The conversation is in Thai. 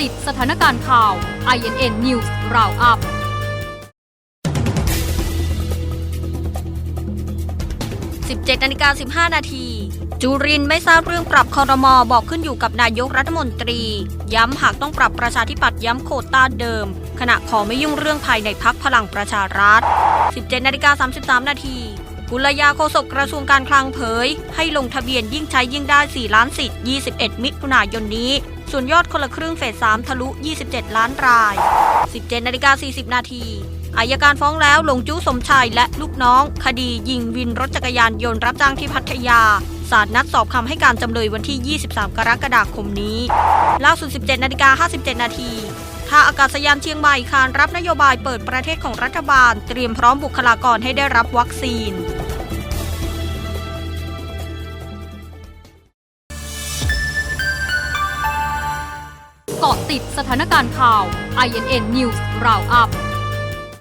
ติดสถานการณ์ข่าว INN News Roundup 17นาฬิกา15 นาที จุรินไม่ทราบเรื่องปรับคอรมอบอกขึ้นอยู่กับนายกรัฐมนตรี ย้ำหากต้องปรับประชาธิปัตย์ย้ำโคต้าเดิม ขณะขอไม่ยุ่งเรื่องภายในพักพลังประชารัฐ 17นาฬิกา33 นาที กุลยาโฆษกกระทรวงการคลังเผย ให้ลงทะเบียนยิ่งใช้ยิ่งได้ 4 ล้านสิทธิ์ 21 มิถุนายนนี้ ส่วนยอดคนละครึ่งเฟส 3 ทะลุ 27 ล้านราย 17นาฬิกา40 นาทีอายการฟ้องแล้วหลงจู้สมชายและลูกน้อง คดียิงวินรถจักรยานยนต์รับจ้างที่พัทยาศาลนัดสอบคำให้การจำเลยวันที่ 23 กรกฎาคมนี้ล่าสุด 17นาฬิกา57 นาทีท่าอากาศยานเชียงใหม่คานรับนโยบายเปิดประเทศของรัฐบาล เตรียมพร้อมบุคลากรให้ได้รับวัคซีนะติดสถานการณ์ข่าว INN News Roundup